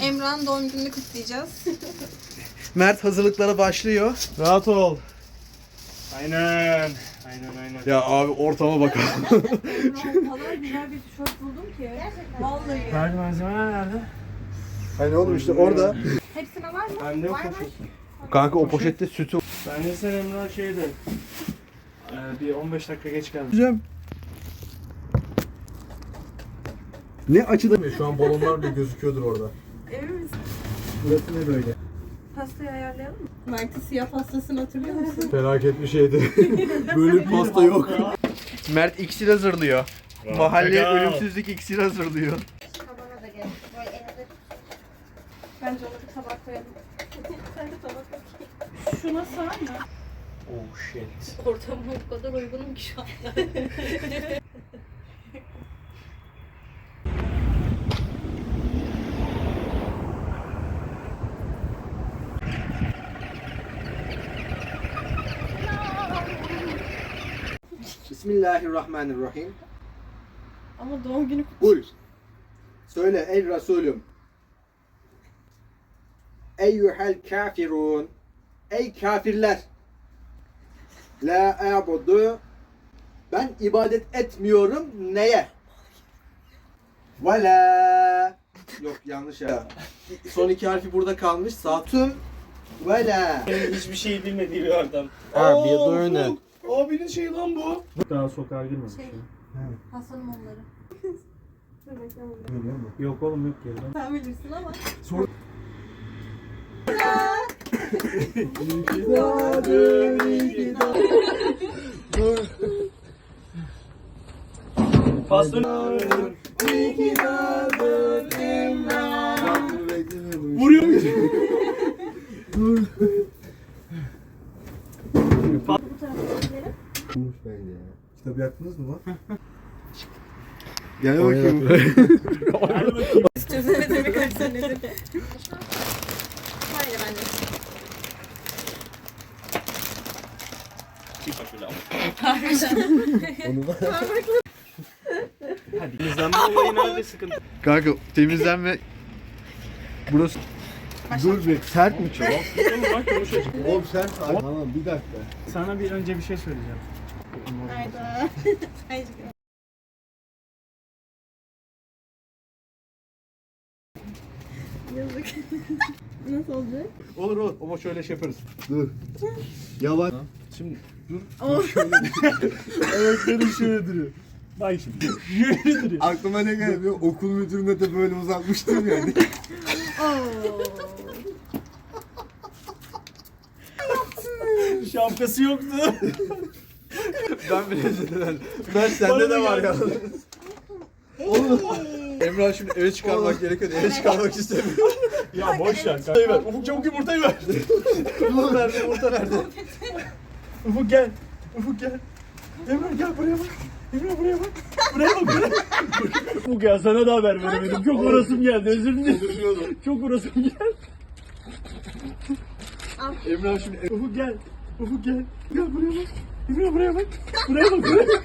Emrah'ın doğum gününü kutlayacağız. Mert hazırlıklara başlıyor. Rahat ol. Aynen. Aynen aynen. Ya abi ortama bakalım. Emrah o kadar güzel bir tişört buldum ki. Vallahi. Nerede malzemeler nerede? hani oğlum işte orada. Hepsine var mı? Bende yok poşet. Kanka o poşette sütü. Bence sen Emrah şeydi. Ee, bir 15 dakika geç geldin. Hocam. Ne açıda? Şu an balonlar bile gözüküyordur orada. Emin misin? Burası ne böyle? Pastayı ayarlayalım mı? Mert'in siyah pastasını hatırlıyor musun? Felaket bir şeydi. böyle bir pasta yok. Mert iksir hazırlıyor. Mahalle ölümsüzlük iksir hazırlıyor. Tabana da gel. Böyle elinde Bence ona bir tabak koyalım. Sen de tabak bakayım. Şuna sığar mı? Oh shit. ortama o kadar uygunum ki şu anda. Bismillahirrahmanirrahim. Ama doğum günü Kul. Söyle ey Resulüm. Eyyuhel kafirun. Ey kafirler. La a'budu. Ben ibadet etmiyorum neye? Ve la. Yok yanlış ya. Son iki harfi burada kalmış. Satüm ve la. Hiçbir şey bilmediği bir adam. Abi, Aa, böyle. Abinin şeyi lan bu. Daha sokağa girmemiş. Şey. Hasan'ım onları. Dur bekle Yok oğlum yok ya. Sen bilirsin ama. Pastanın. Vuruyor mu? Bu tarafa gidelim. Kitabı yaktınız mı lan? Gel bakayım. Gel bakayım. Çözemedim birkaç senedir. Hayır bence. Çık bak şöyle ama. Hadi. Temizlenme olayı nerede sıkıntı? Kanka temizlenme. Burası... Dur bir sert mi çok? Oğlum sert. Tamam bir dakika. Sana bir önce bir şey söyleyeceğim. Hayda. Hayır. Yazık. Nasıl olacak? Olur olur ama şöyle şey yaparız. Dur. Yavaş. Şimdi dur. Oh. Şöyle. Ayakları şöyle duruyor. Bak şimdi. Şöyle duruyor. Aklıma ne geldi? Okul müdürüne de böyle uzatmıştım yani. Şapkası yoktu. Ben bile sinirlendim. Ben sende de var ya. Oğlum. Emrah şimdi eve çıkarmak gerekiyor. Eve çıkarmak istemiyor. ya boş ver. Yumurtayı ver. Ufuk çabuk yumurtayı ver. Dur nerede? Yumurta nerede? Ufuk gel. Ufuk gel. Emre gel buraya bak. Emre buraya bak. Buraya bak buraya. Ufuk ya sana da haber veremedim. Çok orasım geldi. Özür dilerim. Çok orasım geldi. Emrah şimdi Ufuk gel. Ufuk gel. Gel buraya bak. Emre buraya bak. Buraya bak. Buraya bak.